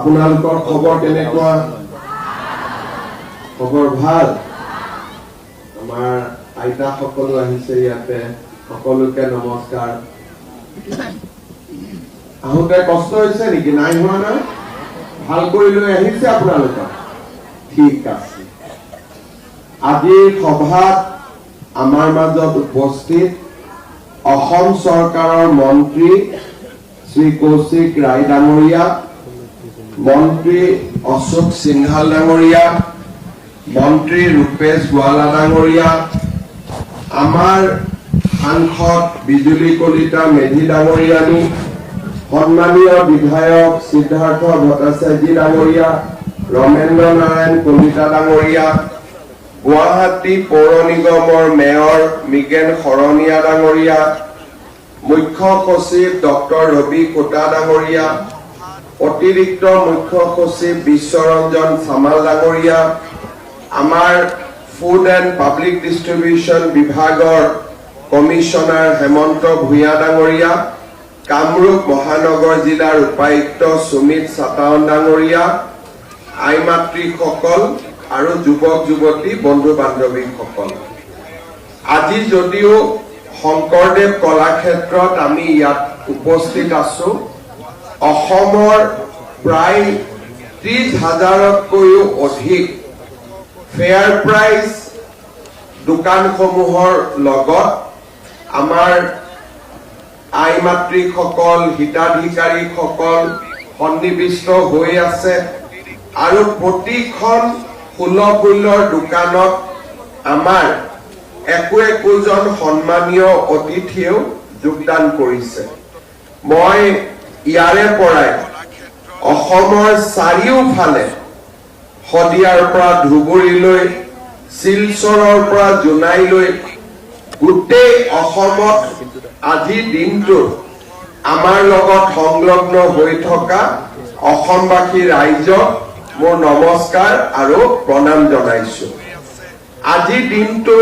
আপোনালোকৰ খবৰ কেনেকুৱা? খবৰ ভালো? আমাৰ আইতা সকলো আহিছে ইয়াতে। সকলোকে নমস্কাৰ। আহোতে কষ্ট হৈছে নেকি? নাই হোৱা নাই ভালো কৰি আহিছে আপোনালোকক। ঠিক আছে। আজিৰ সভাত আমাৰ মাজত উপস্থিত অসম চৰকাৰৰ মন্ত্ৰী শ্ৰী কৌশিক ৰায় ডাঙৰীয়া মন্ত্ৰী অশোক সিংহাল ডাঙৰীয়া মন্ত্ৰী ৰূপেশ গোৱালা ডাঙৰীয়া, আমাৰ সাংসদ বিজুলী কলিতা মেধি ডাঙৰীয়ানী, সন্মানীয় বিধায়ক সিদ্ধাৰ্থ ভট্টাচাৰ্যী ডাঙৰীয়া, ৰমেন্দ্ৰ নাৰায়ণ কলিতা ডাঙৰীয়া, গুৱাহাটী পৌৰ নিগমৰ মেয়ৰ মৃগেন শৰণীয়া ডাঙৰীয়া, মুখ্য সচিব ডক্টৰ ৰবি কোটা ডাঙৰীয়া অতিৰিক্ত মুখ্য সচিব বিশ্বৰঞ্জন চামাল ডাঙৰীয়া আমাৰ ফুড এণ্ড পাব্লিক ডিষ্ট্ৰিবিউচন বিভাগৰ কমিশ্যনাৰ হেমন্ত ভূঞা ডাঙৰীয়া কামৰূপ মহানগৰ জিলাৰ উপায়ুক্ত সুমিত চাটাৱন ডাঙৰীয়া আই মাতৃসকল আৰু যুৱক যুৱতী বন্ধু বান্ধৱীসকল আজি যদিও শংকৰদেৱ কলাক্ষেত্ৰত আমি ইয়াত উপস্থিত আছো অসমৰ প্ৰায় ত্ৰিশ হাজাৰতকৈও অধিক ফেয়াৰ প্ৰাইজ দোকানসমূহৰ লগত আমাৰ আই মাতৃসকল হিতাধিকাৰীসকল সন্নিৱিষ্ট হৈ আছে আৰু প্ৰতিখন সুলভ মূল্যৰ দোকানত আমাৰ একো একোজন সন্মানীয় অতিথিয়েও যোগদান কৰিছে। মই ইয়াৰে পৰাই অসমৰ চাৰিওফালে শদিয়াৰ পৰা ধুবুৰীলৈ, শিলচৰৰ পৰা জোনাইলৈ, গোটেই অসমত আজিৰ দিনটোত আমাৰ লগত সংলগ্ন হৈ থকা অসমবাসী ৰাইজক মোৰ নমস্কাৰ আৰু প্ৰণাম জনাইছো। আজিৰ দিনটো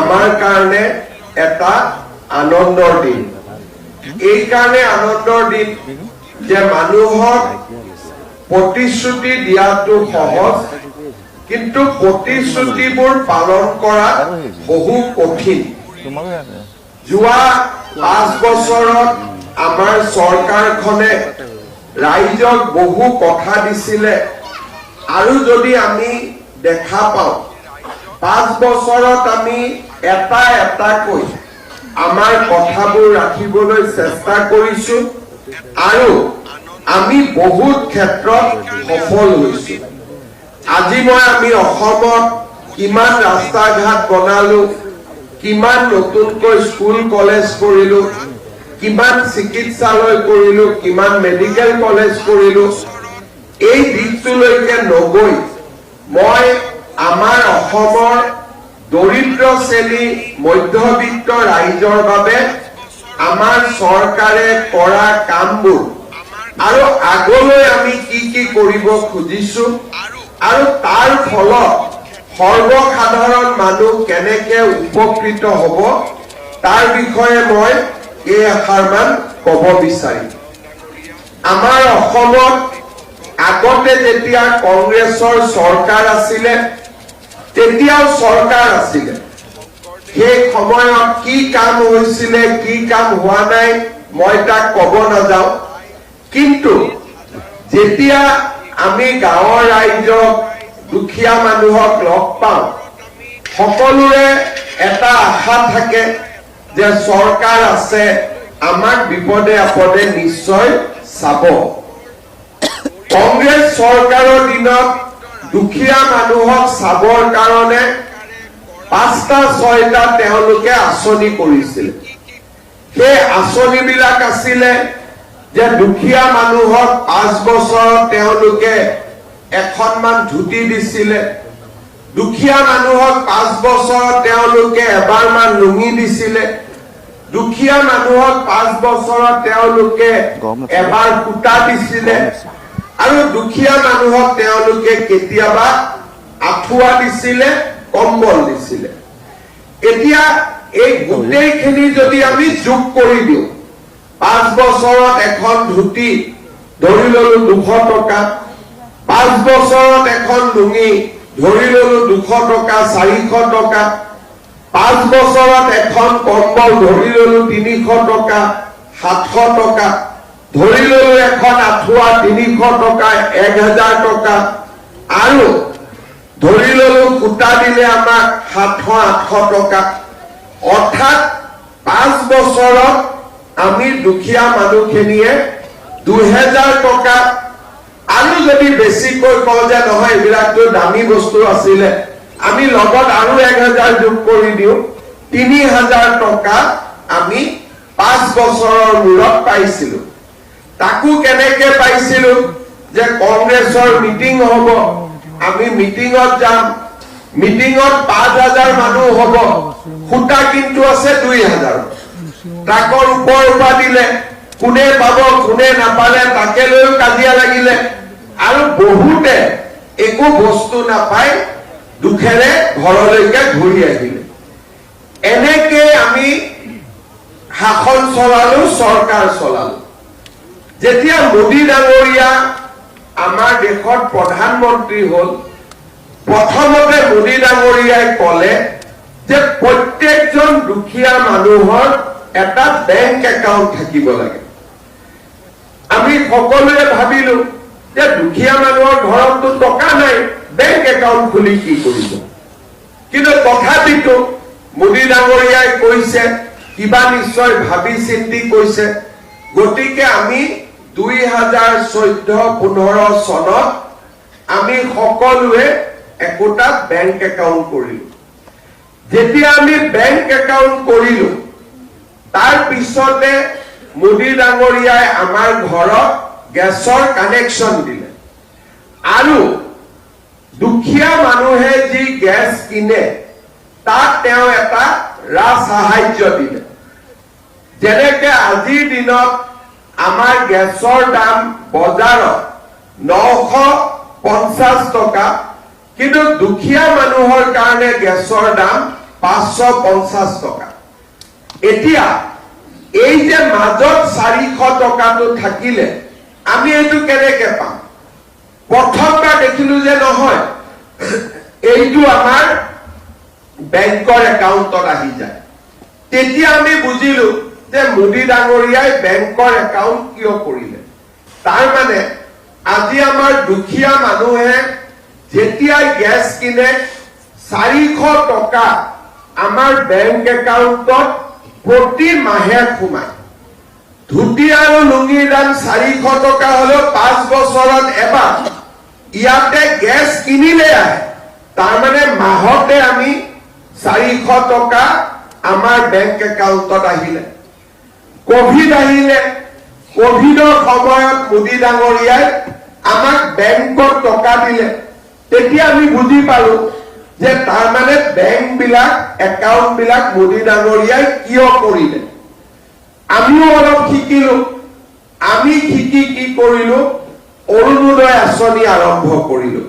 আমাৰ কাৰণে এটা আনন্দৰ দিন। এই কাৰণে আনন্দৰ দিন যে মানুহক প্ৰতিশ্ৰুতি দিয়াটো সহজ, কিন্তু প্ৰতিশ্ৰুতিবোৰ পালন কৰা বহু কঠিন। যোৱা পাঁচ বছৰত আমাৰ চৰকাৰখনে ৰাইজক বহু কথা দিছিলে আৰু যদি আমি দেখা পাওঁ, পাঁচ বছৰত আমি এটা এটাকৈ আমাৰ কথাবোৰ ৰাখিবলৈ চেষ্টা কৰিছো আৰু আমি বহুত ক্ষেত্ৰত সফল হৈছো। আজি মই আমি অসমত কিমান ৰাস্তা ঘাট বনালো, কিমান নতুনকৈ স্কুল, কলেজ কৰিলো, কিমান চিকিৎসালয় কৰিলো, কিমান মেডিকেল কলেজ কৰিলো, এই দিশটোলৈকে নগৈ মই আমাৰ অসমৰ দৰিদ্ৰ শ্ৰেণী মধ্যবিত্ত ৰাইজৰ বাবে আমাৰ চৰকাৰে কৰা কামবোৰ। আৰু আগলৈ আমি কি কি কৰিব খুজিছো আৰু তাৰ ফলত সৰ্বসাধাৰণ মানুহ কেনেকে উপকৃত হ'ব, তাৰ বিষয়ে মই এই এষাৰমান ক'ব বিচাৰিম। আমাৰ অসমত আগতে যেতিয়া কংগ্ৰেছৰ চৰকাৰ আছিলে তেতিয়াও চৰকাৰ আছিলে। সেই সময়ত কি কাম হৈছিলে, কি কাম হোৱা নাই, মই তাক ক'ব নাযাওঁ। কিন্তু যেতিয়া আমি গাঁৱৰ ৰাইজক দুখীয়া মানুহক লগ পাওঁ, সকলোৰে এটা আশা থাকে যে চৰকাৰ আছে, আমাক বিপদে আপদে নিশ্চয় চাব। কংগ্ৰেছ চৰকাৰৰ দিনত দুখীয়া মানুহক চাবৰ কাৰণে পাঁচটা, ছয়টা আঁচনি কৰিছিল। সেই আঁচনিবিলাক আছিলে যে দুখীয়া মানুহক পাঁচ বছৰত এখনমান ধুতি দিছিলে। দুখীয়া মানুহক পাঁচ বছৰত তেওঁলোকে এবাৰমান লুঙি দিছিলে। দুখীয়া মানুহক পাঁচ বছৰত তেওঁলোকে এবাৰ সূতা দিছিলে। আৰু দুখীয়া মানুহক তেওঁলোকে কেতিয়াবা আঁঠুৱা দিছিলে কম্বল দিছিলে এতিয়া এই গোটেইখিনি যদি আমি যোগ কৰি দিওঁ, পাঁচ বছৰত এখন ধুতি, ধৰি ললো দুশ টকা, পাঁচ বছৰত এখন লুঙি, ধৰি ললো দুশ টকা, চাৰিশ টকা, পাঁচ বছৰত এখন কম্বল, ধৰি ললো তিনিশ টকা, সাতশ টকা ধৰি ললো এখন আঁঠুৱা তিনিশ টকা, এক হাজাৰ টকা। আৰু ধৰি ললো সূতা দিলে আমাক সাতশ, আঠশ টকা। অৰ্থাৎ পাঁচ বছৰত আমি দুখীয়া মানুহখিনিয়ে দুহেজাৰ টকা। আৰু যদি বেছিকৈ কওঁ যে নহয়, এইবিলাকতো দামী বস্তু আছিলে, আমি লগত আৰু এক হাজাৰ যোগ কৰি দিওঁ। তিনি হাজাৰ টকা আমি পাঁচ বছৰৰ মূৰত পাইছিলো। তাকো কেনেকে পাইছিলো যে কংগ্ৰেছৰ মিটিং হ'ব, আমি মিটিঙত যাম। মিটিঙত পাঁচ হাজাৰ মানুহ হ'ব সূতা কিন্তু আছে দুই হাজাৰ। ট্ৰাকৰ ওপৰ পৰা দিলে, কোনে পাব, কোনে নাপালে, তাকে লৈও কাজিয়া লাগিলে। আৰু বহুতে একো বস্তু নাপাই দুখেৰে ঘৰলৈকে ঘূৰি আহিলে। এনেকে আমি শাসন চলালো, চৰকাৰ চলালো। যেতিয়া মোদী ডাঙৰীয়া আমাৰ দেশত প্ৰধানমন্ত্ৰী হ'ল, প্ৰথমতে মোদী ডাঙৰীয়াই কলে যে প্ৰত্যেকজন দুখীয়া মানুহৰ এটা বেংক একাউণ্ট থাকিব লাগে। আমি সকলোৱে ভাবিলো যে দুখীয়া মানুহৰ ঘৰততো টকা নাই বেংক একাউণ্ট খুলি কি কৰিব? কিন্তু তথাপিতো মোদী ডাঙৰীয়াই কৈছে, কিবা নিশ্চয় ভাবি চিন্তি কৈছে। গতিকে আমি দুই হাজাৰ চৈধ্য পোন্ধৰ চনত আমি সকলোৱে একোটা বেংক একাউণ্ট কৰিলো। যেতিয়া আমি বেংক একাউণ্ট কৰিলো, তাৰ পিছতে মোদী ডাঙৰীয়াই আমাৰ ঘৰত গেছৰ কানেকশ্যন দিলে। আৰু দুখীয়া মানুহে যি গেছ কিনে, তাত তেওঁ এটা ৰাজ সাহাৰ্য দিলে। যেনেকে আজিৰ দিনত আমাৰ গেছৰ দাম বজাৰত নশ পঞ্চাছ টকা, কিন্তু দুখীয়া মানুহৰ কাৰণে গেছৰ দাম পাঁচশো পঞ্চাছ টকা। এতিয়া, এই যে মাজত চাৰিশ টকাটো থাকিলে, আমি এইটো কেনেকে পাম? প্ৰথমবাৰ দেখিলো যে নহয়, এইটো আমাৰ বেংকৰ একাউণ্টত আহি যায়। তেতিয়া আমি বুজিলো যে মোদী ডাঙৰীয়াই বেংকৰ একাউণ্ট কিয় কৰিলে? তাৰ মানে আজি আমাৰ দুখীয়া মানুহে যেতিয়াই গেছ কিনে চাৰিশ টকা আমাৰ বেংক একাউণ্টত প্ৰতি মাহে সোমায়। ধুতি আৰু লুঙিৰ দাম চাৰিশ টকা হলেও পাঁচ বছৰত এবাৰ ইয়াতে গেছ কিনিলে আহে। তাৰমানে মাহতে আমি চাৰিশ টকা আমাৰ বেংক একাউণ্টত আহিলে। কভিড আহিলে কভিডৰ সময়ত মোদী ডাঙৰীয়াই আমাক বেংকত টকা দিলে। তেতিয়া আমি বুজি পালো যে তাৰমানে বেংক বিলাক একাউণ্ট বিলাক মোদী ডাঙৰীয়াই কিয় কৰিলে। আমিও অলপ শিকিলো। আমি শিকি কি কৰিলো? অৰুণোদয় আঁচনি আৰম্ভ কৰিলো।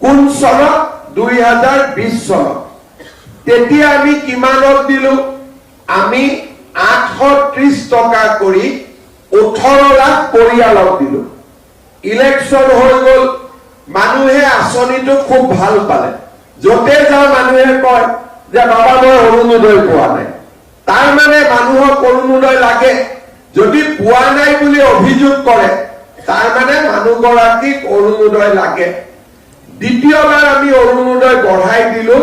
কোন চনত? দুই হাজাৰ বিশ চনত। তেতিয়া আমি কিমানত দিলো? আমি আঠশ ত্ৰিশ টকা কৰি ওঠৰ লাখ পৰিয়ালক দিলো। ইলেকশ্যন হৈ গল। মানুহে আঁচনিটো খুব ভালো পালে। যতে যাওঁ মানুহে কয় যে, বাবা, মই অৰুণোদয় পোৱা নাই। তাৰ মানে মানুহক অৰুণোদয় লাগে। যদি পোৱা নাই বুলি অভিযোগ কৰে, তাৰ মানে মানুহগৰাকীক অৰুণোদয় লাগে। দ্বিতীয়বাৰ আমি অৰুণোদয় বঢ়াই দিলো।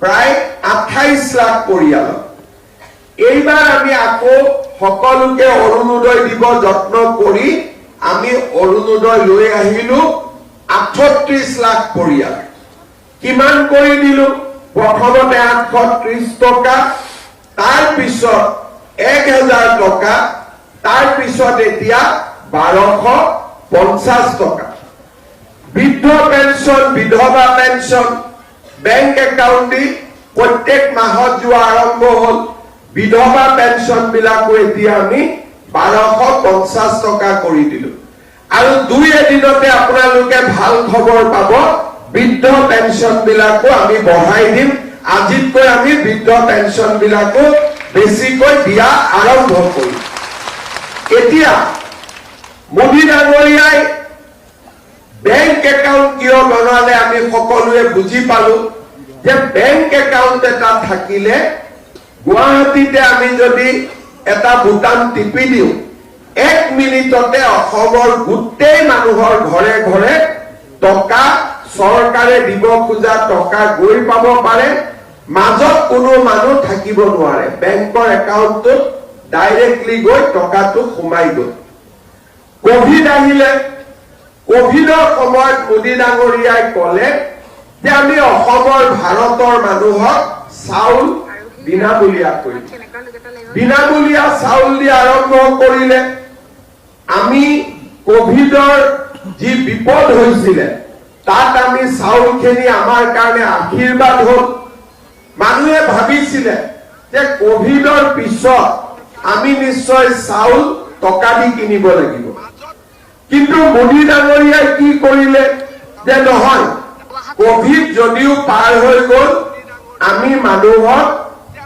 প্ৰায় আঠাইশ লাখ পৰিয়ালক। এইবাৰ আমি আকৌ সকলোকে অৰুণোদয় দিব যত্ন কৰি আমি অৰুণোদয় লৈ আহিলো আঠত্ৰিশ লাখ পৰিয়াল। কিমান কৰি দিলো? প্ৰথমতে আঠশ ত্ৰিশ টকা, তাৰ পিছত এক হাজাৰ টকা, তাৰ পিছত এতিয়া বাৰশ পঞ্চাছ টকা। বৃদ্ধ পেঞ্চন বিধৱা পেঞ্চন বেংক একাউণ্ট দি প্ৰত্যেক মাহত যোৱা আৰম্ভ হ'ল। বিধৱা পেঞ্চন বিলাকো এতিয়া আমি বাৰশ পঞ্চাছ টকা কৰি দিলো। আৰু দুই এদিনতে আপোনালোকে ভালো খবৰ পাব, বৃদ্ধ পেঞ্চন বিলাকো আমি বঢ়াই দিম। আজিতকৈ আমি বৃদ্ধ পেঞ্চন বিলাকো বেছিকৈ দিয়া আৰম্ভ কৰিম। এতিয়া, মোদী ডাঙৰীয়াই বেংক একাউণ্ট কিয় বনালে আমি সকলোৱে বুজি পালো যে বেংক একাউণ্ট এটা থাকিলে গুৱাহাটীতে আমি যদি এটা বুটাম টিপি দিওঁ, এক মিনিটতে অসমৰ গোটেই মানুহৰ ঘৰে ঘৰে টকা চৰকাৰে দিব খোজা টকা গৈ পাব পাৰে, মাজত কোনো মানুহ থাকিব নোৱাৰে। বেংকৰ একাউণ্টটোত ডাইৰেক্টলি গৈ টকাটো সোমাই গ'ল। কভিড আহিলে, কভিডৰ সময়ত মোদী ডাঙৰীয়াই কলে যে আমি অসমৰ ভাৰতৰ মানুহক চাউল বিনামূলীয়া কৰিম বিনামূলীয়া চাউল দি আৰম্ভ কৰিলে আমি কভিডৰ যি বিপদ হৈছিলে, তাত আমি চাউলখিনি আমাৰ কাৰণে আশীৰ্বাদ হ'ল। মানুহে ভাবিছিলে যে কভিডৰ পিছত আমি নিশ্চয় চাউল টকা দি কিনিব লাগিব। কিন্তু মোদী ডাঙৰীয়াই কি কৰিলে যে নহয়, কভিড যদিও পাৰ হৈ গ'ল, আমি মানুহক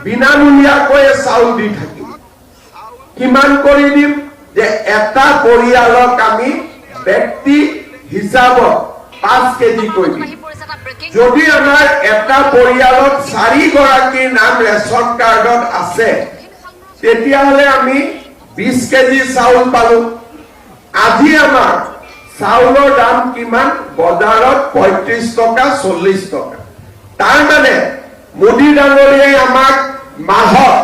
বিনামূলীয়াকৈ চাউল দি থাকিম। কিমান কৰি দিম যে এটা পৰিয়ালক আমি ব্যক্তি হিচাপত পাঁচ কেজি কৈ দিম। যদি আমাৰ এটা পৰিয়ালত চাৰিগৰাকীৰ নাম ৰেচন কাৰ্ডত আছে, তেতিয়াহ'লে আমি বিশ কেজি চাউল পালো। আজি আমাৰ চাউলৰ দাম কিমান? বজাৰত পঁয়ত্ৰিশ টকা, চল্লিশ টকা। তাৰ মানে মোদী ডাঙৰীয়াই আমাক মাহত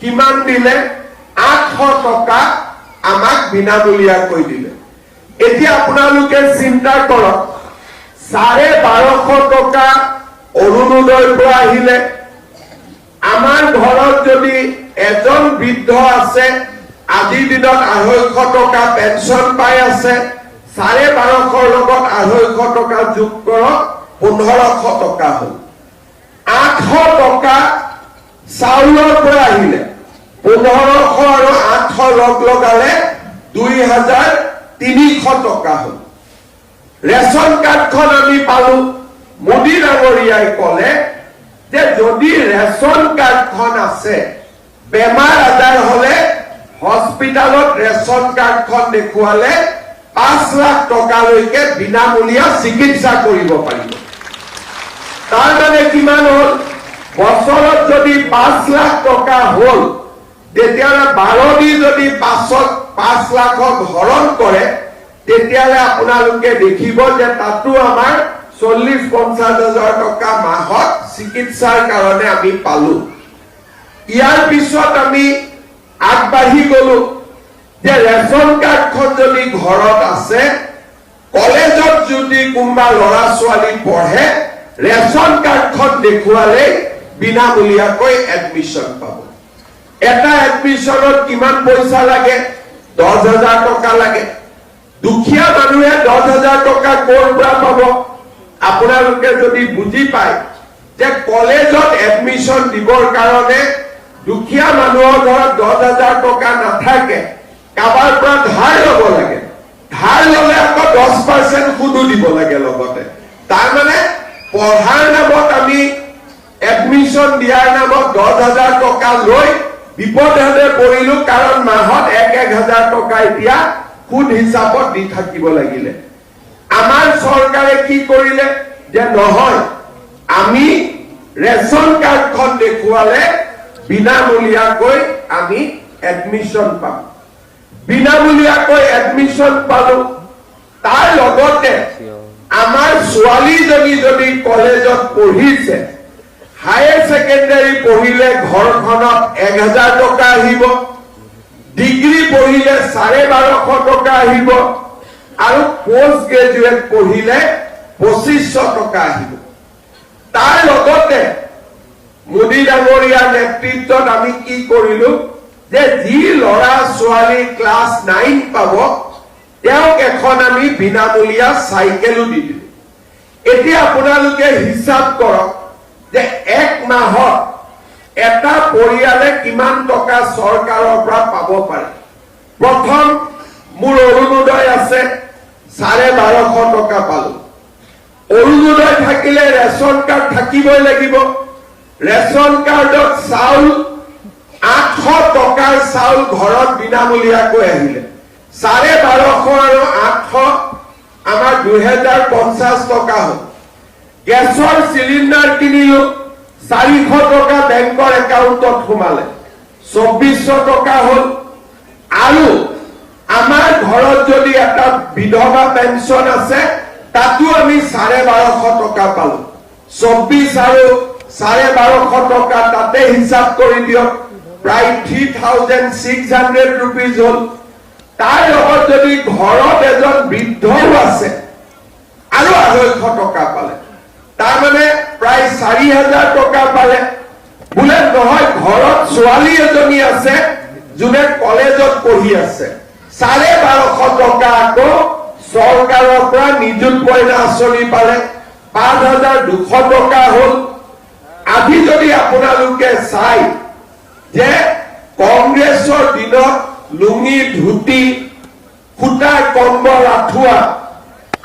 কিমান দিলে? আঠশ টকা আমাক বিনামূলীয়াকৈ দিলে। এতিয়া আপোনালোকে চিন্তা কৰক, চাৰে বাৰশ টকা অৰুণোদয়ৰ পৰা আহিলে। আমাৰ ঘৰত যদি এজন বৃদ্ধ আছে, আজিৰ দিনত আঢ়ৈশ টকা পেঞ্চন পাই আছে, চাৰে বাৰশৰ লগত আঢ়ৈশ টকা যোগ কৰক, পোন্ধৰশ টকা হ'ল। আঠশ টকা চাউলৰ পৰা আহিলে। পোন্ধৰশ আৰু আঠশ লগ লগালে দুই হাজাৰ তিনিশ টকা হ'ল। ৰেচন কাৰ্ডখন আমি পালো। মোদী ডাঙৰীয়াই কলে যে যদি ৰেচন কাৰ্ডখন আছে, বেমাৰ আজাৰ হলে হস্পিটালত ৰেচন কাৰ্ডখন দেখুৱালে পাঁচ লাখ টকালৈকে বিনামূলীয়া চিকিৎসা কৰিব পাৰিব। তাৰ মানে কিমান হ'ল, বছৰত যদি পাঁচ লাখ টকা হ'ল, তেতিয়াহ'লে বাৰ দি যদি পাঁচত, পাঁচ লাখক হৰণ কৰে, তেতিয়াহ'লে আপোনালোকে দেখিব যে তাতো আমাৰ চল্লিশ পঞ্চাশ হাজাৰ টকা মাহত চিকিৎসাৰ কাৰণে আমি পালো। ইয়াৰ পিছত আমি আগবাঢ়ি গলো যে ৰেচন কাৰ্ডখন যদি ঘৰত আছে, কলেজত যদি কোনোবা ল'ৰা ছোৱালী পঢ়ে ৰেচন কাৰ্ডখন দেখুৱালে বিনামূলীয়াকৈ এডমিশ্যন পাব। এটা এডমিশ্যনত কিমান পইচা লাগে? দহ হাজাৰ টকা লাগে। দুখীয়া মানুহে দহ হাজাৰ টকা ক'ৰ পৰা পাব? আপোনালোকে যদি বুজি পায় যে কলেজত এডমিশ্যন দিবৰ কাৰণে দুখীয়া মানুহৰ ঘৰত দহ হাজাৰ টকা নাথাকে, কাৰোবাৰ পৰা ধাৰ ল'ব লাগে। ধাৰ ল'লে আকৌ দহ পাৰ্চেণ্ট সুদো দিব লাগে লগতে। তাৰমানে পঢ়াৰ নামত আমি এডমিশ্যন দিয়াৰ নামত দহ হাজাৰ টকা লৈ বিপদে পৰিলো কাৰণ মাহত এক এক হাজাৰ টকা এতিয়া সুদ হিচাপত দি থাকিব লাগিলে। আমাৰ চৰকাৰে কি কৰিলে? যে নহয়, আমি ৰেচন কাৰ্ডখন দেখুৱালে বিনামূলীয়াকৈ আমি এডমিশ্যন পাম। বিনামূলীয়াকৈ এডমিশ্যন পালো। তাৰ লগতে আমাৰ ছোৱালীজনী যদি কলেজত পঢ়িছে হায়াৰ ছেকেণ্ডাৰী পঢ়িলে ঘৰখনত এক হাজাৰ টকা আহিব, ডিগ্ৰী পঢ়িলে চাৰে বাৰশ টকা আহিব, আৰু পষ্ট গ্ৰেজুৱেট পঢ়িলে পঁচিছশ টকা আহিব। তাৰ লগতে মোদী ডাঙৰীয়াৰ নেতৃত্বত আমি কি কৰিলো, যে যি ল'ৰা ছোৱালী ক্লাছ নাইন পাব তেওঁক এখন আমি বিনামূলীয়া চাইকেলো দি দিলো এতিয়া আপোনালোকে হিচাপ কৰক যে এক মাহত এটা পৰিয়ালে কিমান টকা চৰকাৰৰ পৰা পাব পাৰে। প্ৰথম, মোৰ অৰুণোদয় আছে, চাৰে বাৰশ টকা পালো। অৰুণোদয় থাকিলে ৰেচন কাৰ্ড থাকিবই লাগিব। ৰেচন কাৰ্ডত চাউল, আঠশ টকাৰ চাউল ঘৰত বিনামূলীয়াকৈ আহিলে। চাৰে বাৰশ আৰু আঠশ আমাৰ দুহেজাৰ পঞ্চাছ টকা হ'ল। গেছৰ চিলিণ্ডাৰ কিনিলো, চাৰিশ টকা বেংকৰ একাউণ্টত সোমালে। চৌবিছশ টকা হ'ল। আৰু আমাৰ ঘৰত যদি এটা বিধৱা পেঞ্চন আছে, তাতো আমি চাৰে বাৰশ টকা পালো। চৌবিছ আৰু চাৰে বাৰশ টকা তাতে হিচাপ কৰি দিয়ক। প্ৰায় three thousand six hundred rupees হ'ল। তাৰ লগত যদি ঘৰত এজন বৃদ্ধও আছে আৰু আঢ়ৈশ টকা পালে তাৰমানে প্ৰায় চাৰি হাজাৰ টকা পালে। বোলে নহয়, ঘৰত ছোৱালী এজনী আছে, যোনে কলেজত পঢ়ি আছে। চাৰে বাৰশ টকা আকৌ চৰকাৰৰ পৰা নিযুত মইনা আঁচনি পালে। পাঁচ হাজাৰ দুশ টকা হ'ল। আজি যদি আপোনালোকে চাই যে কংগ্ৰেছৰ দিনত লুঙি ধুতি সূতাৰ কম্বল আঁঠুৱা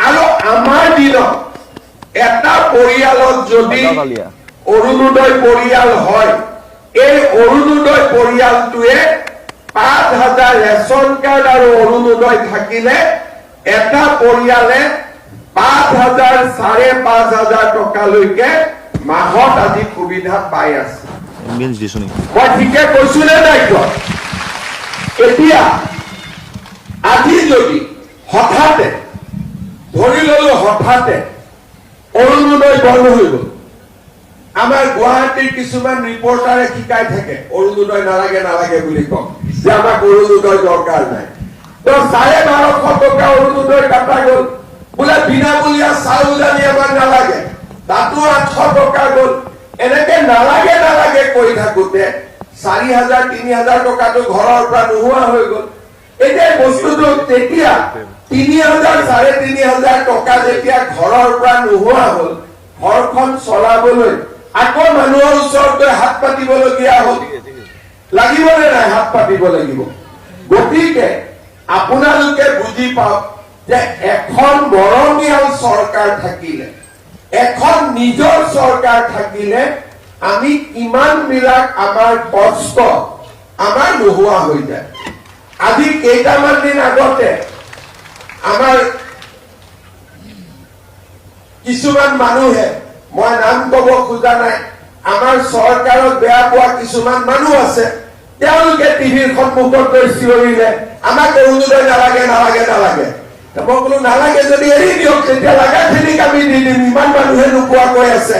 আৰু আমাৰ দিনত এটা পৰিয়ালত যদি অৰুণোদয় পৰিয়াল হয় এই অৰুণোদয় পৰিয়ালটোৱে পাঁচ হাজাৰ ৰেচন কাৰ্ড আৰু অৰুণোদয় থাকিলে এটা পৰিয়ালে পাঁচ হাজাৰ চাৰে পাঁচ হাজাৰ টকালৈকে মাহত আজি সুবিধা পাই আছে। মই ঠিকে কৈছো নে নাই কোৱা? এতিয়া আজি যদি হঠাতে, ধৰি ললো হঠাতে অৰুণোদয় বন্ধ হৈ গল, আমাৰ গুৱাহাটীৰ কিছুমান ৰিপৰ্টাৰে শিকাই থাকে, অৰুণোদয় নালাগে নালাগে বুলি কওঁ যে আমাক অৰুণোদয় দৰকাৰ নাই। তো চাৰে বাৰশ টকা অৰুণোদয় কাটা গল। বোলে বিনামূলীয়া চাউল দালি আমাক নালাগে। তাতো আঠশ টকা গল। এনেকে নালাগে নালাগে কৈ থাকোতে চাৰি হাজাৰ, তিনি হাজাৰ টকাটো ঘৰৰ পৰা নোহোৱা হৈ গল। এতিয়া বস্তুটো তেতিয়া তিনি হাজাৰ, চাৰে তিনি হাজাৰ টকা যেতিয়া ঘৰৰ পৰা নোহোৱা হ'ল, ঘৰখন চলাবলৈ আকৌ মানুহৰ ওচৰত গৈ হাত পাতিবলগীয়া হ'ল। লাগিব নে নাই হাত পাতিব লাগিব? গতিকে আপোনালোকে বুজি পাওক যে এখন মৰমীয়াল চৰকাৰ থাকিলে, এখন নিজৰ চৰকাৰ থাকিলে আমি কিমান বিলাক আমাৰ কষ্ট, আমাৰ নোহোৱা হৈ যায়। আজি কেইটামান দিন আগতে আমাৰ কিছুমান মানুহে, মই নাম কব খোজা নাই, আমাৰ চৰকাৰক বেয়া পোৱা কিছুমান মানুহ আছে, তেওঁলোকে টিভিৰ সন্মুখত গৈ চিঞৰিলে, আমাক নালাগে নালাগে নালাগে। মই বোলো, নালাগে, যদি এৰি দিয়ক, তেতিয়া লাগাখিনিক আমি দি দিম, ইমান মানুহে নোপোৱাকৈ আছে।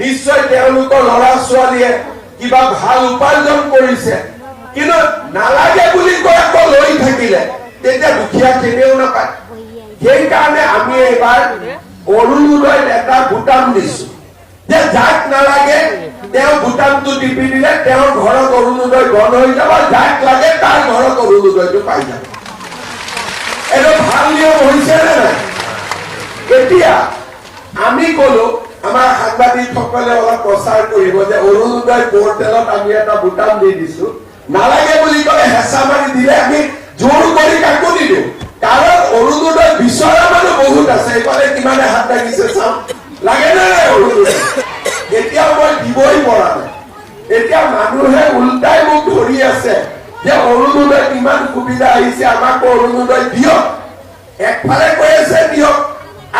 নিশ্চয় তেওঁলোকৰ ছোৱালীয়ে কিবা ভালো উপাৰ্জন কৰিছে। কিন্তু নালাগে বুলি আকৌ লৈ থাকিলে। তেতিয়া দুখীয়া খিনিও নাপায়। সেইকাৰণে আমি এইবাৰ অৰুণোদয়ত এটা বুটাম দিছো। যে যাক নালাগে, তেওঁ বুটামটো টিপি দিলে, তেওঁৰ ঘৰত অৰুণোদয় বন্ধ হৈ যাব। যাক লাগে তাৰ ঘৰত অৰুণোদয়টো পাই যাব। এইটো ভালো নিয়ম হৈছে নে নাই? এতিয়া আমি কলো আমাৰ সাংবাদিকসকলে অলপ প্ৰচাৰ কৰিব যে অৰুণোদয় পৰ্টেলত আমি এটা বুটাম দি দিছো। নালাগে বুলি কলে হেঁচা মাৰি দিলে আমি জোৰ কৰি কাকো নিদিওঁ। কাৰণ অৰুণোদয় বিচৰা মানুহ বহুত আছে, এইফালে কিমানে হাত দাঙিছে চাম লাগে নাই অৰুণোদয়? এতিয়াও মই দিবই পৰা নাই। এতিয়া মানুহে উল্টাই মোক ধৰি আছে যে অৰুণোদয় ইমান সুবিধা আহিছে, আমাকো অৰুণোদয় দিয়ক। একফালে কৈ আছে, দিয়ক।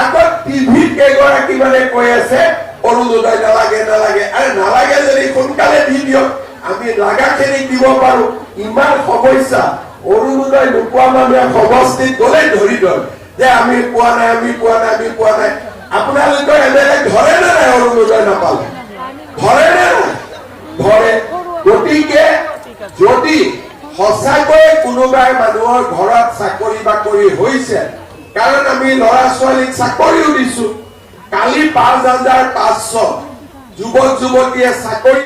আকৌ টিভিত কেইগৰাকী মানে কৈ আছে অৰুণোদয় নালাগে নালাগে আৰে নালাগে যদি সোনকালে দি দিয়ক আমি লাগাখিনিক দিব পাৰো। ইমান সমস্যা। অৰুণোদয় নোপোৱা মানুহে সমষ্টিত গ'লে ধৰি ধৰ যে আমি পোৱা নাই, আমি পোৱা নাই, আমি পোৱা নাই। আপোনালোকৰ এম ধৰে নে নাই অৰুণোদয় নাপালে? ধৰে নে ধৰে। গতিকে যদি সঁচাকৈয়ে কোনোবাই মানুহৰ ঘৰত চাকৰি বাকৰি হৈছে কাৰণ আমি ল'ৰা ছোৱালীক চাকৰিও দিছো। কালি পাঁচ হাজাৰ পাঁচশো যুৱক যুৱতীয়ে চাকৰি